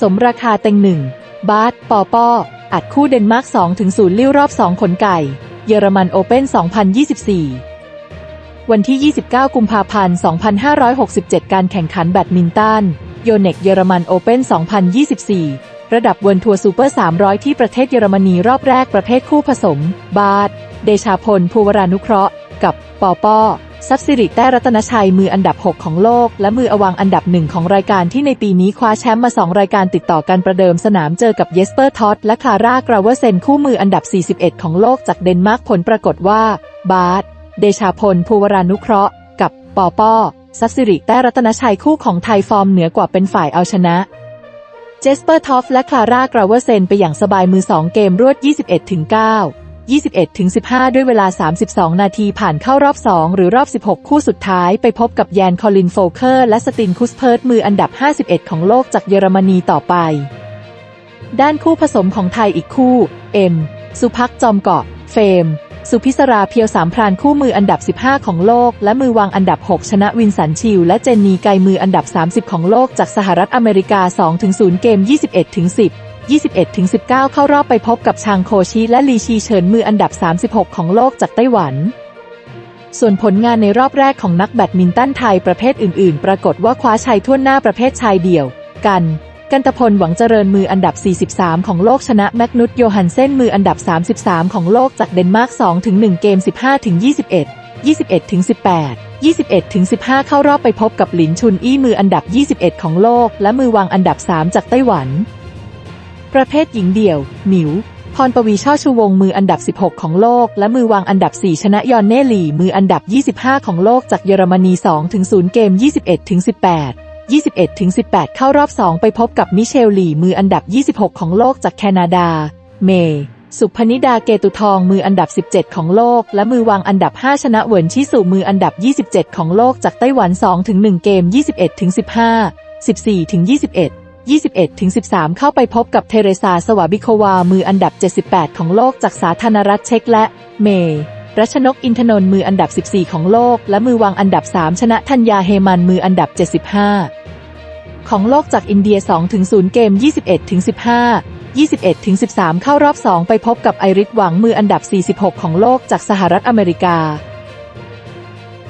สมราคาเต็งหนึ่ง บาสปอปออัดคู่เดนมาร์ก2ถึง0ลิ้วรอบ 2 ขนไก่ เยอรมันโอเพ่น2024 วันที่ 29 กุมภาพันธ์ 2567 การแข่งขันแบดมินตันโยเน็กเยอรมันโอเพ่น2024 ระดับเวิร์ทัวร์ซูเปอร์ 300 ที่ประเทศเยอรมนีรอบแรกประเภทคู่ผสม บาสเดชาพลภูวรานุเคราะห์ กับปอปอ ซับซิริแต้รัตนชัยมืออันดับ 6 ของโลก และมืออวังอันดับหนึ่งของรายการที่ในปีนี้คว้าแชมป์มา 2 รายการติดต่อกันประเดิมสนามเจอกับเยสเปอร์ท็อตและคลาร่ากราเวอร์เซนคู่มืออันดับ 41 ของโลกจากเดนมาร์กผลปรากฏว่า บาสเดชาพลภูวรานุเคราะห์ กับปอปอซับซิริแต้รัตนชัยคู่ของไทยฟอร์มเหนือกว่าเป็นฝ่ายเอาชนะเจสเปอร์ทอฟและคลาร่ากราเวอร์เซนไปอย่างสบายมือ 2 เกมรวด 21-9 21-15 ด้วยเวลา 32 นาทีผ่านเข้ารอบ 2 หรือรอบ 16 คู่สุดท้ายไปพบกับแยนคอลินโฟเคอร์ และสตินคุสเพิร์ตมืออันดับ 51 ของโลกจากเยอรมนีต่อไป ด้านคู่ผสมของไทยอีกคู่ เอ็ม สุพักจอมเกาะ เฟม สุพิศราเพียวสามพรานคู่มืออันดับ 15 ของโลก และมือวางอันดับ 6 ชนะวินสันชิลและเจนนีไกมืออันดับ 30 ของโลกจากสหรัฐอเมริกา 2-0 เกม 21-10 21-19 เข้ารอบไปพบกับชางโคชิและลีชีเฉินมืออันดับ 36 ของโลกจากไต้หวัน ส่วนผลงานในรอบแรกของนักแบดมินตันไทยประเภทอื่น ๆ ปรากฏว่าคว้าชัยทั่วหน้าประเภทชายเดี่ยว กัน กันตพลหวังเจริญมืออันดับ 43 ของโลกชนะแมกนุตโยฮันเซนมืออันดับ 33 ของโลกจากเดนมาร์ก 2-1 เกม 15-21 21-18 21-15 เข้ารอบไปพบกับหลินชุนอี้มืออันดับ 21 ของโลก และมือวางอันดับ 3 จากไต้หวัน ประเภทหญิงเดี่ยวหมิว พรปวีช่อชูวงมืออันดับ 16 ของโลก และมือวางอันดับ 4 ชนะยอนเน่หลี่มืออันดับ 25 ของโลกจากเยอรมนี 2-0 เกม 21-18 21-18 เข้ารอบ 2 ไปพบกับมิเชลหลี่มืออันดับ 26 ของโลกจากแคนาดา เม สุพนิดาเกตุทองมืออันดับ 17 ของโลก และมือวางอันดับ 5 ชนะเหวินชิสุมืออันดับ 27 ของโลกจากไต้หวัน 2-1 เกม 21-15 14-21 21-13 เข้าไปพบกับเทเรซาสวาบิโควา มืออันดับ 78 ของโลกจากสาธารณรัฐเช็กและ เมย์รัชนกอินทนนท์มืออันดับ 14 ของโลก และมือวางอันดับ 3 ชนะธัญญาเฮมันมืออันดับ 75 ของโลกจากอินเดีย 2-0 เกม 21-15 21-13 เข้ารอบ 2 ไปพบกับไอริสหวังมืออันดับ 46 ของโลกจากสหรัฐอเมริกา